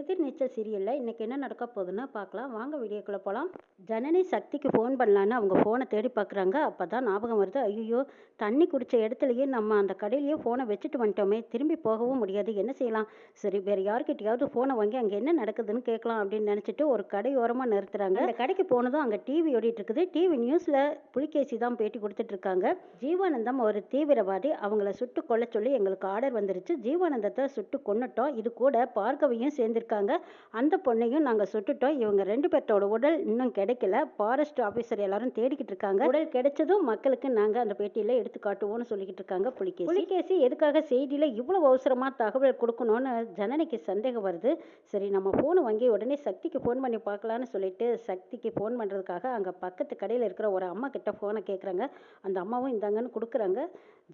எதிர்நீச்சல் சீரியலில் இன்றைக்கி என்ன நடக்க போகுதுன்னு பார்க்கலாம். வாங்க வீடியோக்குள்ளே போகலாம் ஜனனி சக்திக்கு ஃபோன் பண்ணலான்னு அவங்க ஃபோனை தேடி பார்க்குறாங்க. அப்போ தான் ஞாபகம் வருது ஐயோ தண்ணி குடித்த இடத்துலையே நம்ம அந்த கடையிலேயே ஃபோனை வச்சுட்டு வந்துட்டோமே திரும்பி போகவும் முடியாது. என்ன செய்யலாம்? சரி வேறு யார்கிட்டயாவது ஃபோனை வாங்கி அங்கே என்ன நடக்குதுன்னு கேட்கலாம் அப்படின்னு நினச்சிட்டு ஒரு கடையோரமாக நிறுத்துறாங்க. அந்த கடைக்கு போனதும் அங்கே டிவி ஓடிட்டு இருக்குது. டிவி நியூஸில் புலிகேசி தான் பேட்டி கொடுத்துட்ருக்காங்க ஜீவானந்தம் ஒரு தீவிரவாதி. அவங்கள சுட்டு கொல்ல சொல்லி எங்களுக்கு ஆர்டர் வந்துருச்சு. ஜீவானந்தத்தை சுட்டு கொன்னுட்டோம். இது கூட பார்கவியும் இருக்காங்க அந்த பொண்ணையும் நாங்கள் சுட்டுட்டோம். இவங்க ரெண்டு பேர்த்தோட உடல் இன்னும் கிடைக்கல. ஃபாரஸ்ட் ஆஃபீஸர் எல்லாரும் தேடிக்கிட்டு இருக்காங்க. உடல் கிடைச்சதும் மக்களுக்கு நாங்கள் அந்த பேட்டியில் எடுத்து காட்டுவோம்னு சொல்லிக்கிட்டு இருக்காங்க புலிகேசி. புலிகேசி எதுக்காக செய்தியில் இவ்வளோ அவசரமாக தகவல் கொடுக்கணும்னு ஜனனிக்கு சந்தேகம் வருது. சரி நம்ம ஃபோனை வாங்கி உடனே சக்திக்கு ஃபோன் பண்ணி பார்க்கலான்னு சொல்லிட்டு சக்திக்கு ஃபோன் பண்ணுறதுக்காக அங்கே பக்கத்து கடையில் இருக்கிற ஒரு அம்மா கிட்ட ஃபோனை கேட்குறாங்க அந்த அம்மாவும் இந்தாங்கன்னு கொடுக்குறாங்க.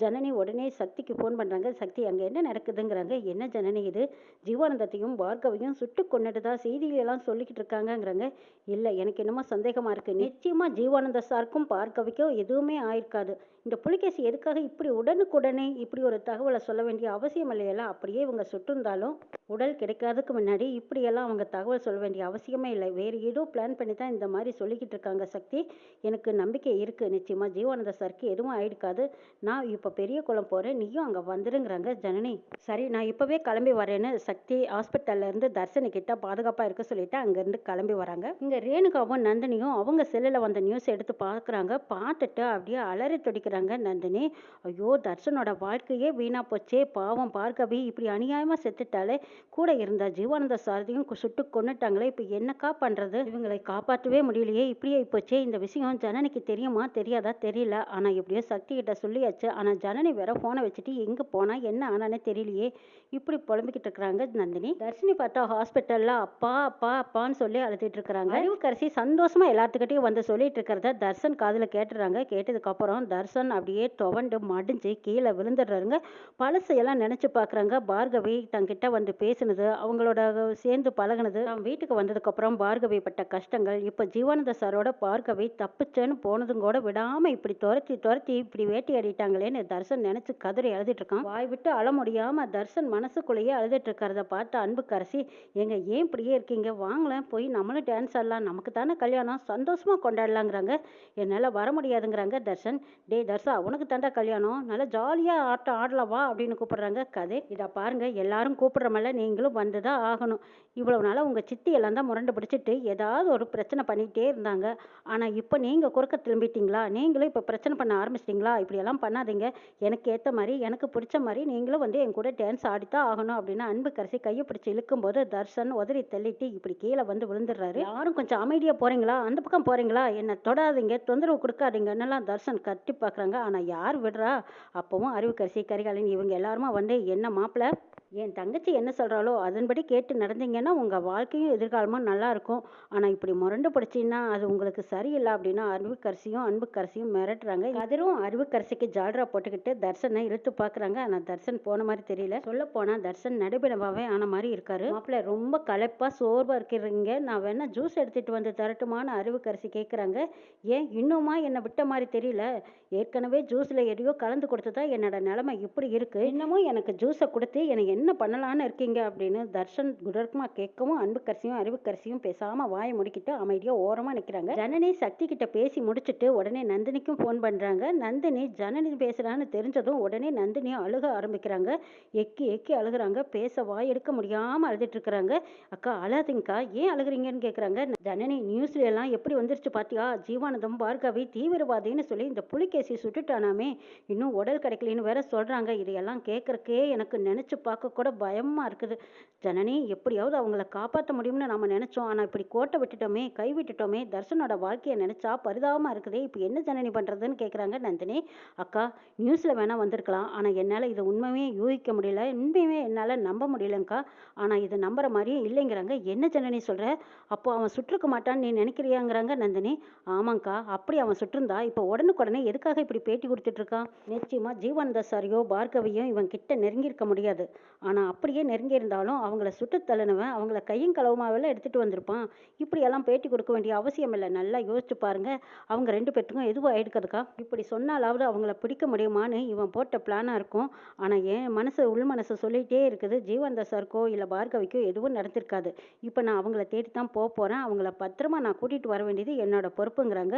ஜனனி உடனே சக்திக்கு ஃபோன் பண்ணுறாங்க சக்தி அங்கே என்ன நடக்குதுங்கிறாங்க? என்ன ஜனனி இது? ஜீவானந்தத்தையும் பார்கவையும் சுட்டு கொண்டுட்டதா எல்லாம் சொல்லிக்கிட்டு இருக்காங்கங்கிறாங்க. இல்லை எனக்கு என்னமோ சந்தேகமாக இருக்குது நிச்சயமாக ஜீவானந்த சாருக்கும் பார்கவிக்கும் எதுவுமே ஆயிருக்காது. இந்த புலிகேசி எதுக்காக இப்படி உடனுக்குடனே இப்படி ஒரு தகவலை சொல்ல வேண்டிய அவசியம் இல்லையெல்லாம் அப்படியே இவங்க சுட்டிருந்தாலும் உடல் கிடைக்காததுக்கு முன்னாடி இப்படியெல்லாம் அவங்க தகவல் சொல்ல வேண்டிய அவசியமே இல்லை. வேறு ஏதோ பிளான் பண்ணி தான் இந்த மாதிரி சொல்லிக்கிட்டு இருக்காங்க சக்தி. எனக்கு நம்பிக்கை இருக்குது நிச்சயமாக ஜீவானந்த சாருக்கு எதுவும் ஆயிடுக்காது. நான் இப்போ பெரிய குளம் போகிறேன் நீயும் அங்கே வந்துருங்கிறாங்க ஜனனி. சரி நான் இப்போவே கிளம்பி வரேன்னு சக்தி ஹாஸ்பிட்டல்லேருந்து தர்சனி கிட்ட பாதுகாப்பாக இருக்க சொல்லிட்டு அங்கேருந்து கிளம்பி வராங்க. இங்கே ரேணுகாவும் நந்தினியும் அவங்க செல்லில் வந்த நியூஸ் எடுத்து பார்க்குறாங்க பார்த்துட்டு அப்படியே அலறி துடிக்கிறாங்க. நந்தினி. ஐயோ தர்ஷனோட வாழ்க்கையே வீணா போச்சே பாவம். பார்கவி இப்படி அநியாயமாக செத்துட்டாலே கூட இருந்த ஜீவானந்த சாரதியும் சுட்டு கொன்னுட்டாங்களே இப்போ என்னக்கா பண்ணுறது இவங்களை காப்பாற்றவே முடியலையே இப்படியே போச்சே. இந்த விஷயம் ஜனனிக்கு தெரியுமா தெரியாதா? தெரியல. ஆனால் எப்படியோ சக்தி கிட்ட சொல்லியாச்சு. ஆனால் ஜனனி வேற ஃபோனை வச்சுட்டு எங்கே போனால் என்ன ஆனானே தெரியலையே. இப்படி புலம்பிக்கிட்டு இருக்கிறாங்க நந்தினி. தர்ஷினி பார்த்தா ஹாஸ்பிட்டலில் அப்பா அப்பா அப்பான்னு சொல்லி அழுதுட்டு இருக்கிறாங்க. அறிவுக்கரசி சந்தோஷமா எல்லாத்துக்கிட்டையும் வந்து சொல்லிட்டு இருக்கிறத தர்ஷன் காதில் கேட்டுறாங்க. கேட்டதுக்கப்புறம் தர்ஷன் அப்படியே துவண்டு மடிஞ்சு கீழே விழுந்துடுறாருங்க. பழசையெல்லாம் நினச்சி பார்க்குறாங்க. பார்கவி தங்கிட்ட வந்து பேசினது அவங்களோட சேர்ந்து பழகுனது. அவன் வீட்டுக்கு வந்ததுக்கப்புறம் பார்கவி பட்ட கஷ்டங்கள். இப்போ ஜீவானந்த சாரோட பார்கவி தப்பிச்சேன்னு போனதும் கூட விடாமல் இப்படி துரத்தி துரத்தி இப்படி வேட்டையாடிட்டாங்களேன்னு தர்ஷன் நினச்சி கதறி அழுதுட்டு இருக்கான். வாய் விட்டு அழ முடியாமல் தர்ஷன் மனசுக்குள்ளேயே அழுதுட்டு இருக்கிறத பார்த்து அன்புக்கரசி எங்க ஏன் இப்படியே இருக்கீங்க? வாங்களேன் போய் நம்மளும் டான்ஸ் ஆடலாம். நமக்கு தானே கல்யாணம். சந்தோஷமாக கொண்டாடலாங்கிறாங்க. என்னால் வர முடியாதுங்கிறாங்க தர்ஷன் டே தர்ஷா உனக்கு தண்டா கல்யாணம். நல்லா ஜாலியாக ஆட்டம் ஆடலாம் வா அப்படின்னு கூப்பிடுறாங்க. கதை இதை பாருங்க. எல்லாரும் கூப்பிடுறமல்ல நீங்களும் வந்து தான் ஆகணும். இவ்வளவு நாளாக உங்கள் சித்தி எல்லாம் தான் முரண்டு பிடிச்சிட்டு ஏதாவது ஒரு பிரச்சனை பண்ணிகிட்டே இருந்தாங்க. ஆனால் இப்போ நீங்கள் குறுக்க திரும்பிட்டீங்களா? நீங்களும் இப்போ பிரச்சனை பண்ண ஆரம்பிச்சிட்டிங்களா? இப்படியெல்லாம் பண்ணாதீங்க. எனக்கு ஏற்ற மாதிரி எனக்கு பிடிச்ச மாதிரி நீங்களும் வந்து என் கூட டான்ஸ் ஆடித்தான் ஆகணும் அப்படின்னு அன்பு கரைசி கையை பிடிச்சி இழுக்கும்போது தர்ஷன் உதறி தள்ளிட்டு இப்படி கீழே வந்து விழுந்துடுறாரு. யாரும் கொஞ்சம் அமைதியாக போகிறீங்களா அந்த பக்கம் போகிறீங்களா என்னை தொடாதீங்க. தொந்தரவு கொடுக்காதீங்கன்னெல்லாம் தர்ஷன் கட்டி பார்க்குறாங்க. ஆனால் யார் விடுறா? அப்பவும் அறிவுக்கரசி கரிகாலன் இவங்க எல்லாருமா வந்து என்ன மாப்பிள்ள என் தங்கச்சி என்ன சொல்கிறாளோ அதன்படி கேட்டு நடந்தீங்கன்னா உங்கள் வாழ்க்கையும் எதிர்காலமும் நல்லாயிருக்கும் ஆனால் இப்படி முரண்டு பிடிச்சின்னா அது உங்களுக்கு சரியில்லை அப்படின்னா அறிவுக்கரசியும் அன்புக்கரசியும் மிரட்டுறாங்க. கதிரும் அறிவுக்கரசிக்கு ஜால்ரா போட்டுக்கிட்டு தர்சனை இழுத்து பார்க்குறாங்க ஆனால் தர்சன் போன மாதிரி தெரியல. சொல்ல போனால் தர்சன் நடுபினவாகவே ஆன மாதிரி இருக்காரு. மாப்பிள்ள ரொம்ப களைப்பாக சோர்வாக இருக்கிறீங்க. நான் வேணால் ஜூஸ் எடுத்துகிட்டு வந்து தரட்டுமான்னு அறிவுக்கரசி கேட்குறாங்க ஏன் இன்னுமா என்னை விட்ட மாதிரி தெரியல. ஏற்கனவே ஜூஸில் எதையோ கலந்து கொடுத்து தான் என்னோட நிலமை இப்படி இருக்குது இன்னமும் எனக்கு ஜூஸை கொடுத்து எனக்கு என்ன பண்ணலான்னு இருக்கீங்க? அப்படின்னு தர்ஷன் குடர்க்குமா கேட்கவும் அன்புக்கரசியும் அறிவுக்கரசியும் பேசாமல் வாயை முடிக்கிட்டு அமைதியாக ஓரமாக நிற்கிறாங்க ஜனனி சக்தி கிட்ட பேசி முடிச்சுட்டு உடனே நந்தினிக்கும் ஃபோன் பண்ணுறாங்க நந்தினி ஜனனி பேசுகிறான்னு தெரிஞ்சதும் உடனே நந்தினி அழுக ஆரம்பிக்கிறாங்க. எக்கி எக்கி அழுகுறாங்க. பேச வாய் எடுக்க முடியாமல் அழுதுட்டு இருக்கிறாங்க. அக்கா அழாதீங்கக்கா. ஏன் அழுகுறீங்கன்னு கேட்குறாங்க. ஜனனி நியூஸ்ல எல்லாம் எப்படி வந்துருச்சு பார்த்தியா ஜீவானந்தம் பார்கவி தீவிரவாதின்னு சொல்லி இந்த புலிகேசி சுட்டுட்டானாமே. இன்னும் உடல் கிடைக்கலன்னு வேற சொல்கிறாங்க இதையெல்லாம் கேட்குறக்கே எனக்கு நினச்சி பார்க்க கூட பயமாக இருக்குது. ஜனனி எப்படியாவது அவங்கள காப்பாற்ற முடியும்னு நாம் நினச்சோம். ஆனால் இப்படி கோட்டை விட்டுட்டோமே கை விட்டுட்டோமே தர்ஷனோட வாழ்க்கையை நினச்சா பரிதாபமாக இருக்குதே. இப்போ என்ன ஜனனி பண்ணுறதுன்னு கேட்குறாங்க நந்தினி. அக்கா நியூஸில் வேணால் வந்திருக்கலாம். ஆனால் என்னால் இதை உண்மையுமே யூகிக்க முடியல. உண்மையுமே என்னால் நம்ப முடியலங்க்கா ஆனால் இதை நம்புற மாதிரியே இல்லைங்கிறாங்க. என்ன ஜனனி சொல்கிற அப்போ அவன் சுற்றுக்க மாட்டான்னு நீ நினைக்கிறியாங்கிறாங்க நந்தினி. ஆமாங்க்கா அப்படி அவன் சுட்டிருந்தா இப்போ உடனுக்குடனே எதுக்காக இப்படி பேட்டி கொடுத்துட்ருக்கான் நிச்சயமாக ஜீவானந்த சாரியோ பார்கவியோ இவன் கிட்ட நெருங்கியிருக்க முடியாது. ஆனால் அப்படியே நெருங்கி இருந்தாலும் அவங்கள சுட்டு தள்ளினவன் அவங்கள கையும் களவுமாவெல்லாம் எடுத்துகிட்டு வந்திருப்பான். இப்படியெல்லாம் பேட்டி கொடுக்க வேண்டிய அவசியம் இல்லை. நல்லா யோசிச்சு பாருங்க. அவங்க ரெண்டு பேர்த்துக்கும் எதுவும் ஆயிடுக்கிறதுக்கா இப்படி சொன்னாலாவது அவங்கள பிடிக்க முடியுமான்னு இவன் போட்ட பிளானாக இருக்கும். ஆனால் என் மனசு உள் மனசு சொல்லிகிட்டே இருக்குது. ஜீவந்த சாருக்கோ இல்லை பார்கவிக்கோ எதுவும் நடந்திருக்காது. இப்போ நான் அவங்கள தேடி தான் போக போகிறேன் அவங்கள பத்திரமா நான் கூட்டிகிட்டு வர வேண்டியது என்னோட பொறுப்புங்கிறாங்க.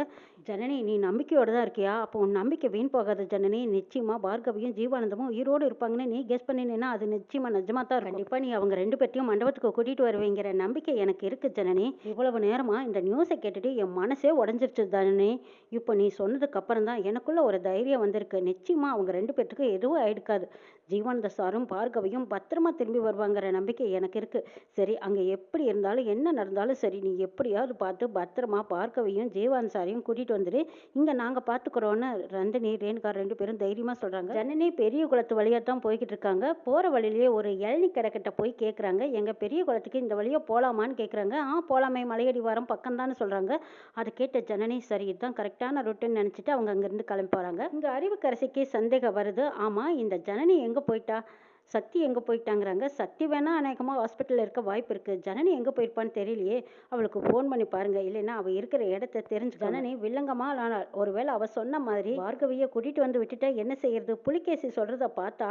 ஜனனி நீ நம்பிக்கையோடு தான் இருக்கியா? அப்போ உன் நம்பிக்கை வீண் போகாத ஜனனி. நிச்சயமாக பார்கவியும் ஜீவானந்தமும் உயிரோடு இருப்பாங்கன்னு நீ கெஸ் பண்ணினேன்னா அது நிச்சயமாக நிஜமாக தான் கண்டிப்பாக நீ அவங்க ரெண்டு பேர்த்தையும் மண்டபத்துக்கு கூட்டிகிட்டு வருவீங்கிற நம்பிக்கை எனக்கு இருக்குது ஜனனி. இவ்வளவு நேரமாக இந்த நியூஸை கேட்டுட்டு என் மனசே உடஞ்சிருச்சு ஜனனி. இப்போ நீ சொன்னதுக்கு அப்புறம் தான் எனக்குள்ள ஒரு தைரியம் வந்திருக்கு. நிச்சயமாக அவங்க ரெண்டு பேர்த்துக்கு எதுவும் ஆயிடுக்காது. ஜீவானந்த சாரும் பார்கவையும் பத்திரமா திரும்பி வருவாங்கிற நம்பிக்கை எனக்கு இருக்குது சரி அங்கே எப்படி இருந்தாலும் என்ன நடந்தாலும் சரி நீ எப்படியாவது பார்த்து பத்திரமா பார்க்கவையும் ஜீவானந்த சாரையும் கூட்டிகிட்டு வந்துடு இங்கே நாங்கள் பார்த்துக்குறோன்னு ரந்தினி ரேணுகா ரெண்டு பேரும் தைரியமாக சொல்கிறாங்க ஜனனி பெரிய குளத்து வழியாக தான் போய்கிட்டு இருக்காங்க. போகிற வழியிலேயே ஒரு இளநி கடைக்கிட்ட போய் கேட்குறாங்க எங்கள் பெரிய குளத்துக்கு இந்த வழியாக போகலாமான்னு கேட்குறாங்க ஆ போகலாமே மலையடி வாரம் பக்கம் தானே சொல்கிறாங்க அதை கேட்ட ஜனனி சரி இதுதான் கரெக்டான ரூட்டுன்னு நினச்சிட்டு அவங்க அங்கேருந்து கிளம்பி போகிறாங்க இங்கே அறிவுக்கரசிக்கு சந்தேகம் வருது. ஆமாம் இந்த ஜனனி எங்கே போயிட்டா? சக்தி எங்கே போயிட்டாங்கிறாங்க? சக்தி வேணா அநேகமாக ஹாஸ்பிட்டலில் இருக்க வாய்ப்பு இருக்குது ஜனனி எங்கே போயிருப்பான்னு தெரியலையே. அவளுக்கு ஃபோன் பண்ணி பாருங்க. இல்லைன்னா அவள் இருக்கிற இடத்த தெரிஞ்சு ஜனனி வில்லங்கமா ஆனால் ஒருவேளை அவள் சொன்ன மாதிரி பார்கவியை கூட்டிகிட்டு வந்து விட்டுட்டா என்ன செய்யறது? புலிகேசி சொல்கிறத பார்த்தா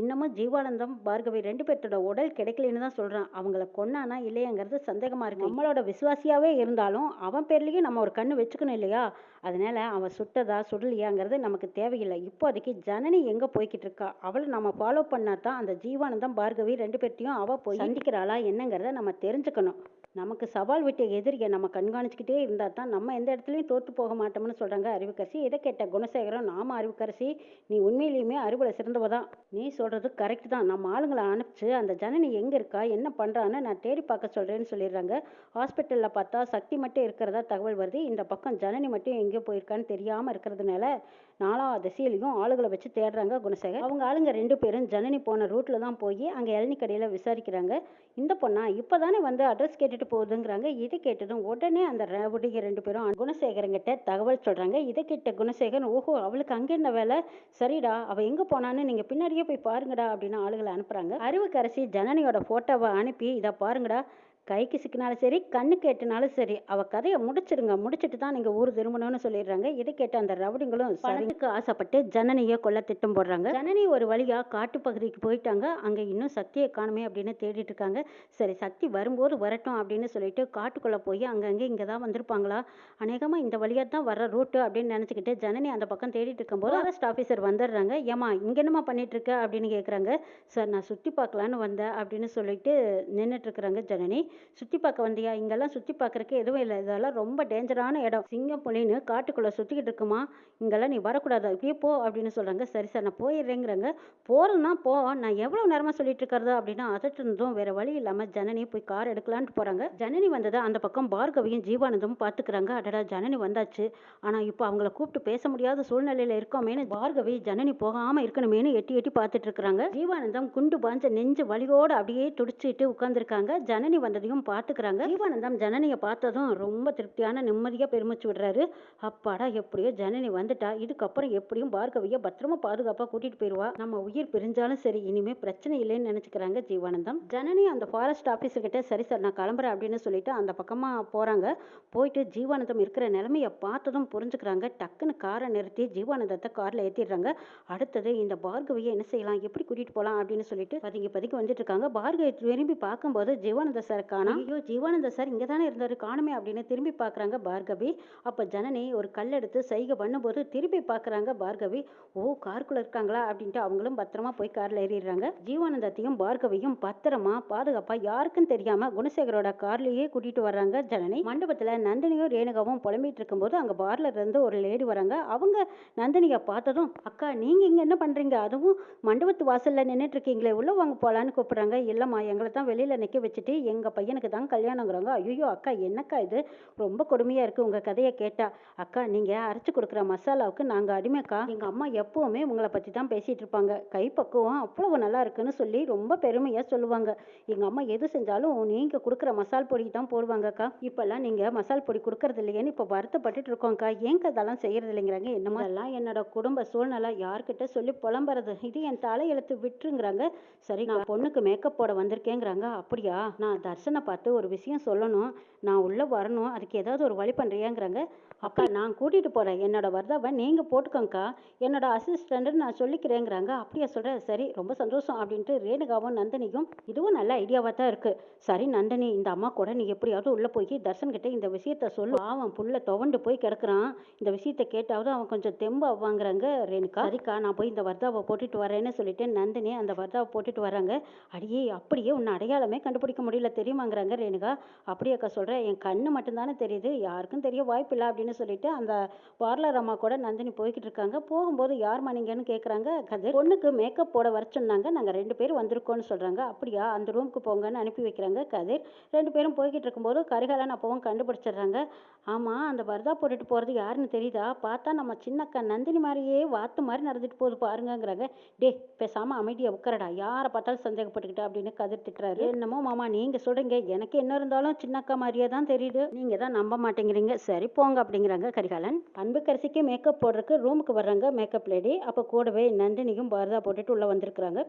இன்னமும் ஜீவானந்தம் பார்கவி ரெண்டு பேர்த்தோட உடல் கிடைக்கலன்னு தான் சொல்கிறான் அவங்கள கொன்னானா இல்லையாங்கிறது சந்தேகமாக இருக்கு. நம்மளோட விசுவாசியாகவே இருந்தாலும் அவன் பேர்லேயும் நம்ம ஒரு கண்ணு வச்சுக்கணும் இல்லையா? அதனால அவன் சுட்டதா சுடலையாங்கிறது நமக்கு தேவையில்லை. இப்போதைக்கு ஜனனி எங்கே போய்கிட்டு இருக்கா? அவளை நம்ம ஃபாலோ பண்ணா தான் அந்த ஜீவானந்தம் பார்கவி ரெண்டு பேர்த்தையும் அவள் போய் சந்திக்கிறாளா என்னங்கிறத நம்ம தெரிஞ்சுக்கணும். நமக்கு சவால் விட்ட எதிரியை நம்ம கண்காணிச்சுக்கிட்டே இருந்தால் தான் நம்ம எந்த இடத்துலையும் தோற்று போக மாட்டோம்னு சொல்கிறாங்க அறிவுக்கரசி. இதை கேட்ட குணசேகரம் நாம அறிவுக்கரசி. நீ உண்மையிலையுமே அறிவில் சிறந்தவ தான். நீ சொல்கிறது கரெக்ட் தான். நம்ம ஆளுங்களை அனுப்பிச்சு அந்த ஜனனி எங்கே இருக்கா? என்ன பண்ணுறான்னு நான் தேடி பார்க்க சொல்கிறேன்னு சொல்லிடுறாங்க. ஹாஸ்பிட்டலில் பார்த்தா சக்தி மட்டும் இருக்கிறதா தகவல் வருது. இந்த பக்கம் ஜனனி மட்டும் எங்கே போயிருக்கான்னு தெரியாமல் இருக்கிறதுனால நாலா திசையிலையும் ஆளுகளை வச்சு தேடுறாங்க குணசேகர் அவங்க ஆளுங்க ரெண்டு பேரும் ஜனனி போன ரூட்டில் தான் போய் அங்கே இளநி கடையில் விசாரிக்கிறாங்க. இந்த பொண்ணா இப்போ தானே வந்து அட்ரஸ் கேட்டுட்டு போகுதுங்கிறாங்க இதை கேட்டதும் உடனே அந்த ரவுடிக ரெண்டு பேரும் குணசேகரங்கிட்ட தகவல் சொல்கிறாங்க இதை கேட்ட குணசேகரன் ஓஹோ அவளுக்கு அங்கே என்ன வேலை? சரிடா அவள் எங்கே போனான்னு நீங்கள் பின்னாடியே போய் பாருங்கடா அப்படின்னு ஆளுகளை அனுப்புகிறாங்க அறிவுக்கரசி ஜனனியோட ஃபோட்டோவை அனுப்பி இதை பாருங்கடா கைக்கு சிக்கினாலும் சரி கண்ணு கேட்டுனாலும் சரி அவ கதையை முடிச்சிடுங்க முடிச்சிட்டு தான் நீங்க ஊர் திரும்பணும்னு சொல்லிடுறாங்க. இதை கேட்ட அந்த ரவுடிங்களும் பணத்துக்கு ஆசைப்பட்டு ஜனனியை கொல்ல திட்டம் போடுறாங்க. ஜனனி ஒரு வழியா காட்டுப்பகுதிக்கு போயிட்டாங்க. அங்க இன்னும் சக்தியை காணுமே அப்படின்னு தேடிட்டு இருக்காங்க. சரி சக்தி வரும்போது வரட்டும் அப்படின்னு சொல்லிட்டு காட்டுக்குள்ள போய் அங்கங்க இங்க தான் வந்திருப்பாங்களா? அநேகமா இந்த வழியா தான் வர ரூட்டு அப்படின்னு நினைச்சுக்கிட்டு ஜனனி அந்த பக்கம் தேடிட்டு இருக்கும்போது ஃபாரஸ்ட் ஆஃபீஸர் வந்துடுறாங்க. ஏமா இங்க என்னமா பண்ணிட்டு இருக்க அப்படின்னு கேக்குறாங்க. சார் நான் சுத்தி பார்க்கலான்னு வந்தேன் அப்படின்னு சொல்லிட்டு நின்றுட்டு இருக்கிறாங்க ஜனனி. சுற்றி பார்க்க வந்தியா? இங்கெல்லாம் சுற்றி பார்க்குறக்கு எதுவும் இல்லை. இதெல்லாம் ரொம்ப டேஞ்சரான இடம். சிங்கம் புலின்னு காட்டுக்குள்ளே சுற்றிக்கிட்டு இருக்குமா? இங்கெல்லாம் நீ வரக்கூடாது? இப்படியே போ அப்படின்னு சொல்கிறாங்க சரி சார் நான் போயிடுறேங்கிறாங்க. போகிறேன்னா போ. நான் எவ்வளோ நேரமாக சொல்லிட்டு இருக்கிறது அப்படின்னா அதட்டிருந்தும் வேற வழி இல்லாமல் ஜனனி போய் கார் எடுக்கலான்ட்டு போகிறாங்க ஜனனி வந்ததை அந்த பக்கம் பார்கவியும் ஜீவானந்தமும் பார்த்துக்கிறாங்க. அடடா ஜனனி வந்தாச்சு. ஆனால் இப்போ அவங்கள கூப்பிட்டு பேச முடியாத சூழ்நிலையில் இருக்கோமேனு பார்கவி ஜனனி போகாமல் இருக்கணுமேனு எட்டி எட்டி பார்த்துட்டு இருக்கிறாங்க. ஜீவானந்தம் குண்டு பாஞ்ச நெஞ்சு வலியோடு அப்படியே துடிச்சிட்டு உட்காந்துருக்காங்க ஜனனி வந்தது வந்ததையும் பார்த்துக்கிறாங்க ஜீவானந்தம் ஜனனியை பார்த்ததும் ரொம்ப திருப்தியான நிம்மதியாக பெருமிச்சு விடுறாரு. அப்பாடா எப்படியோ ஜனனி வந்துட்டா. இதுக்கப்புறம் எப்படியும் பார்கவியை பத்திரமா பாதுகாப்பாக கூட்டிட்டு போயிடுவா நம்ம உயிர் பிரிஞ்சாலும் சரி இனிமே பிரச்சனை இல்லைன்னு நினைச்சுக்கிறாங்க ஜீவானந்தம். ஜனனி அந்த ஃபாரஸ்ட் ஆஃபீஸர் கிட்ட சரி சார் நான் கிளம்புறேன் அப்படின்னு சொல்லிட்டு அந்த பக்கமா போறாங்க. போயிட்டு ஜீவானந்தம் இருக்கிற நிலைமையை பார்த்ததும் புரிஞ்சுக்கிறாங்க. டக்குன்னு காரை நிறுத்தி ஜீவானந்தத்தை கார்ல ஏத்திடுறாங்க. அடுத்தது இந்த பார்கவியை என்ன செய்யலாம்? எப்படி கூட்டிட்டு போகலாம் அப்படின்னு சொல்லிட்டு பதுங்கி பதுங்கி வந்துட்டு இருக்காங்க. பார்கவி திரும்பி பார்க்கும்போது ஜீவானந்த சார் காணா ஐயோ ஜீவானந்த சார் இங்கே தானே இருந்தார் காணுமே அப்படின்னு திரும்பி பார்க்குறாங்க பார்கவி. அப்போ ஜனனி ஒரு கல் எடுத்து சைகை பண்ணும்போது திரும்பி பார்க்குறாங்க பார்கவி. ஓ காருக்குள்ளே இருக்காங்களா அப்படின்ட்டு அவங்களும் பத்திரமா போய் காரில் ஏறிடுறாங்க. ஜீவானந்தத்தையும் பார்கவியும் பத்திரமா பாதுகாப்பாக யாருக்கும் தெரியாமல் குணசேகரோட கார்லேயே கூட்டிட்டு வர்றாங்க ஜனனி. மண்டபத்தில் நந்தினியும் ரேணுகாவும் புலம்பிட்டு இருக்கும்போது அங்கே பார்ல இருந்து ஒரு லேடி வராங்க. அவங்க நந்தினியை பார்த்ததும் அக்கா நீங்கள் இங்கே என்ன பண்ணுறீங்க அதுவும் மண்டபத்து வாசலில் நின்றுட்டு இருக்கீங்களே உள்ளே வாங்க போகலான்னு கூப்பிட்றாங்க. இல்லைம்மா எங்களை தான் வெளியில் நிற்க வச்சுட்டு எங்கள் பையன் பையனுக்கு தான் கல்யாணங்கிறாங்க. ஐயோ அக்கா என்னக்கா இது? ரொம்ப கொடுமையாக இருக்குது உங்கள் கதையை கேட்டால் அக்கா நீங்கள் அரைச்சி கொடுக்குற மசாலாவுக்கு நாங்கள் அடிமைக்கா? எங்கள் அம்மா எப்போவுமே உங்களை பற்றி தான் பேசிகிட்டு இருப்பாங்க. கைப்பக்குவம் அவ்வளவு நல்லா இருக்குன்னு சொல்லி ரொம்ப பெருமையாக சொல்லுவாங்க. எங்கள் அம்மா எது செஞ்சாலும் நீங்கள் கொடுக்குற மசால் பொடி தான் போடுவாங்கக்கா இப்போல்லாம் நீங்கள் மசால் பொடி கொடுக்கறது இல்லையேன்னு இப்போ வருத்தப்பட்டுட்டு இருக்கோம்க்கா ஏங்க அதெல்லாம் செய்கிறது இல்லைங்கிறாங்க? என்னமோ எல்லாம் என்னோட குடும்ப சூழ்நிலை. யார்கிட்ட சொல்லி புலம்புறது? இது என் தலையெழுத்து விட்டுருங்கிறாங்க. சரி நான் பொண்ணுக்கு மேக்கப் போட வந்திருக்கேங்கிறாங்க. அப்படியா? நான் தர்ஷன் பார்த்து ஒரு விஷயம் சொல்லணும். நான் உள்ளே வரணும். அதுக்கு ஏதாவது ஒரு வழி பண்ணுறியாங்கிறாங்க அக்கா நான் கூட்டிகிட்டு போகிறேன் என்னோட வர்தாவை நீங்கள் போட்டுக்கோங்க்கா என்னோட அசிஸ்டண்ட்டு நான் சொல்லிக்கிறேங்கிறாங்க. அப்படியே சொல்கிறேன் சரி ரொம்ப சந்தோஷம் அப்படின்ட்டு ரேணுகாவும் நந்தினியும் இதுவும் நல்ல ஐடியாவாக தான் இருக்குது சரி நந்தினி இந்த அம்மா கூட நீ எப்படியாவது உள்ளே போய் தர்ஷன்கிட்ட இந்த விஷயத்த சொல்லு. அவன் புள்ள துவண்டு போய் கிடக்குறான். இந்த விஷயத்த கேட்டாவது அவன் கொஞ்சம் தெம்பு ஆவாங்கிறாங்க ரேணுகா. சரிக்கா நான் போய் இந்த வர்தாவை போட்டுட்டு வரேன்னு சொல்லிட்டு நந்தினி அந்த வர்தாவை போட்டுட்டு வராங்க அடியே அப்படியே உன்னை அடையாளமே கண்டுபிடிக்க முடியல தெரியுமாங்கிறாங்க ரேணுகா. அப்படியே அக்கா சொல்கிறேன் என் கண்ணு மட்டும்தானே தெரியுது. யாருக்கும் தெரிய வாய்ப்பில்லை அப்படின்னு சொல்லிட்டு அந்த பார்லர் அம்மா கூட நந்தினி போய்கிட்டு இருக்காங்க. போகும்போது யார் மணிங்கன்னு கேட்குறாங்க கதிர் பொண்ணுக்கு மேக்கப் போட வர சொன்னாங்க. நாங்கள் ரெண்டு பேர் வந்திருக்கோம்னு சொல்கிறாங்க அப்படியா? அந்த ரூமுக்கு போங்கன்னு அனுப்பி வைக்கிறாங்க கதிர். ரெண்டு பேரும் போய்கிட்டு இருக்கும்போது கரிகாலன் அப்பவும் கண்டுபிடிச்சிடுறாங்க. ஆமாம் அந்த பர்தா போட்டுட்டு போகிறது யாருன்னு தெரியுதா? பார்த்தா நம்ம சின்னக்கா நந்தினி மாதிரியே வாத்து மாதிரி நடந்துட்டு போகுது பாருங்கங்கிறாங்க. டே பேசாமல் அமைதியை உட்காரடா. யாரை பார்த்தாலும் சந்தேகப்பட்டுக்கிட்டா? அப்படின்னு கதிர் திட்டுறாரு. என்னமோ மாமா நீங்கள் சொல்கிறீங்க எனக்கு என்ன இருந்தாலும் சின்னக்கா மாதிரியே தான் தெரியுது. நீங்கள் தான் நம்ப மாட்டேங்கிறீங்க. சரி போங்க அப்படி அப்படிங்கிறாங்க கரிகாலன். அன்புக்கரசிக்கு மேக்கப் போடுறதுக்கு ரூமுக்கு வர்றாங்க மேக்கப் லேடி அப்போ கூடவே நந்தினியும் பரதா போட்டுட்டு உள்ளே வந்திருக்கிறாங்க.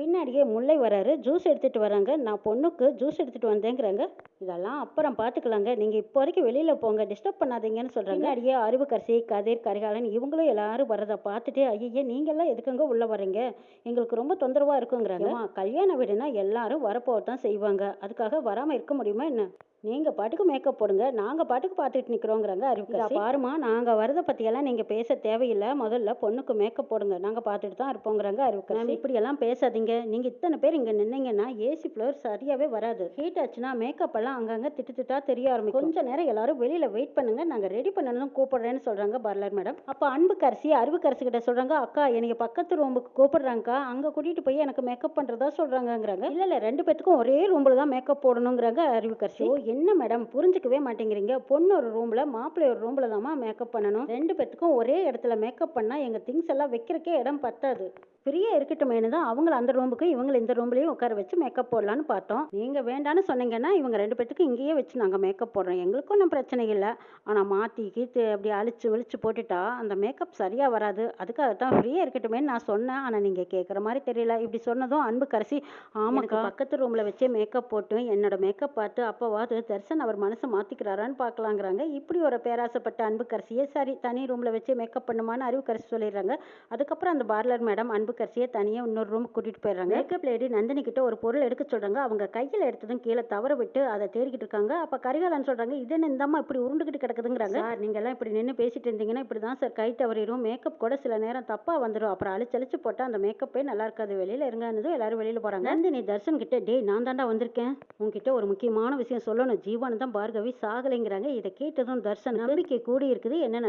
பின்னாடியே முல்லை வராரு. ஜூஸ் எடுத்துகிட்டு வராங்க. நான் பொண்ணுக்கு ஜூஸ் எடுத்துகிட்டு வந்தேங்கிறாங்க. இதெல்லாம் அப்புறம் பார்த்துக்கலாங்க நீங்கள் இப்போதைக்கு வெளியில் போங்க. டிஸ்டர்ப் பண்ணாதீங்கன்னு சொல்கிறாங்க பின்னாடியே அறிவுக்கரசி கதிர் கரிகாலன் இவங்களும் எல்லாரும் வரதை பார்த்துட்டு ஐயே நீங்கள்லாம் எதுக்குங்க உள்ளே வரீங்க எங்களுக்கு ரொம்ப தொந்தரவாக இருக்குங்கிறாங்க. "அம்மா, கல்யாண வீடுனா எல்லாரும் வரப்போக தான் செய்வாங்க. அதுக்காக வராமல் இருக்க முடியுமா என்ன? நீங்கள் பாட்டுக்கு மேக்கப் போடுங்க நாங்கள் பாட்டுக்கு பார்த்துட்டு நிற்கிறோங்கிறாங்க அறிவுக்கரசி பாருமா நாங்கள் வரதை பற்றியெல்லாம் நீங்கள் பேச தேவையில்லை. முதல்ல பொண்ணுக்கு மேக்கப் போடுங்க நாங்கள் பார்த்துட்டு தான் இருப்போங்கிறாங்க அறிவுக்கரசி இப்படியெல்லாம் பேசாதீங்க. நீங்கள் இத்தனை பேர் இங்கே நின்னீங்கன்னா ஏசி ஃப்ளோர் சரியாகவே வராது. ஹீட் ஆச்சுன்னா மேக்கப் எல்லாம் அங்கங்கே திட்டு திட்டா தெரிய ஆரம்பிக்கும். கொஞ்ச நேரம் எல்லாரும் வெளியில் வெயிட் பண்ணுங்க நாங்கள் ரெடி பண்ணணும் கூப்பிடுறேன்னு சொல்கிறாங்க பார்லர் மேடம். அப்போ அன்புக்கரசி அறிவுக்கரசி கிட்ட சொல்கிறாங்க அக்கா எனக்கு பக்கத்து ரூமுக்கு கூப்பிடுறாங்கக்கா. அங்கே கூட்டிகிட்டு போய் எனக்கு மேக்கப் பண்ணுறதா சொல்கிறாங்கங்கிறாங்க இல்லை இல்லை ரெண்டு பேத்துக்கும் ஒரே ரூமில் தான் மேக்கப் போடணுங்கிறாங்க அறிவுக்கரசி என்ன மேடம் புரிஞ்சுக்கவே மாட்டேங்கிறீங்க. பொண்ணு ஒரு ரூமில் மாப்பிள்ளை ஒரு ரூமில் தாம்மா மேக்கப் பண்ணணும். ரெண்டு பேத்துக்கும் ஒரே இடத்துல மேக்கப் பண்ணால் எங்கள் திங்ஸ் எல்லாம் வைக்கிறக்கே இடம் பத்தாது. ஃப்ரீயாக இருக்கட்டுமேனு தான் அவங்கள அந்த ரூமுக்கு இவங்களை இந்த ரூம்லேயும் உட்கார வச்சு மேக்கப் போடலான்னு பார்த்தோம். நீங்கள் வேண்டான்னு சொன்னீங்கன்னா இவங்க ரெண்டு பேத்துக்கும் இங்கேயே வச்சு நாங்கள் மேக்கப் போடுறோம். எங்களுக்கும் ஒன்றும் பிரச்சனை இல்லை. ஆனால் மாற்றி கீத்து அப்படி அழிச்சு விழிச்சு போட்டுட்டா அந்த மேக்கப் சரியாக வராது. அதுக்காக தான் ஃப்ரீயாக இருக்கட்டுமேன்னு நான் சொன்னேன். ஆனால் நீங்கள் கேட்குற மாதிரி தெரியல. இப்படி சொன்னதும் அன்பு கரசி. ஆமாக்கா பக்கத்து ரூமில் வச்சே மேக்கப் போட்டு என்னோட மேக்கப் பார்த்து அப்போவாது தர்சன் அவர் மனசை மாற்றிக்கிறாரான்னு பார்க்கலாங்கிறாங்க. இப்படி ஒரு பேராசைப்பட்ட அன்பு கரசியே சரி தனி ரூமில் வச்சே மேக்கப் பண்ணுமான்னு அறிவு கரசி சொல்லிடுறாங்க. அதுக்கப்புறம் அந்த பார்லர் மேடம் அன்பு கரசியை தனியாக இன்னொரு ரூமுக்கு கூட்டிகிட்டு போயிடுறாங்க. மேக்கப் லேடி நந்தினி கிட்ட ஒரு பொருள் எடுக்க சொல்கிறாங்க அவங்க கையில் எடுத்ததும் கீழே தவற விட்டு அதை தேடிக்கிட்டு இருக்காங்க. அப்போ கரிகாலன் சொல்கிறாங்க இது என்ன இந்தம்மா இப்படி உருண்டுக்கிட்டு கிடக்குதுங்கிறாங்க? சார் நீங்கள்லாம் இப்படி நின்று பேசிட்டு இருந்தீங்கன்னா இப்படி தான் சார் கை தவறிடும். மேக்கப் கூட சில நேரம் தப்பாக வந்துடும் அப்புறம் அழிச்சு அழிச்சு போட்டால் அந்த மேக்கப்பே நல்லா இருக்காது. வெளியில் இருங்கானதும் எல்லாரும் வெளியில் போகிறாங்க நந்தினி தர்ஷன் கிட்ட டேய் நான் தாண்டா வந்திருக்கேன். உங்ககிட்ட ஒரு முக்கியமான விஷயம் சொல்லணும். ஜீவானந்தம் பார்கவி சாகலைங்கிறாங்க. இதை கேட்டதும் தர்ஷன் நம்பிக்கை கூடி இருக்குது என்ன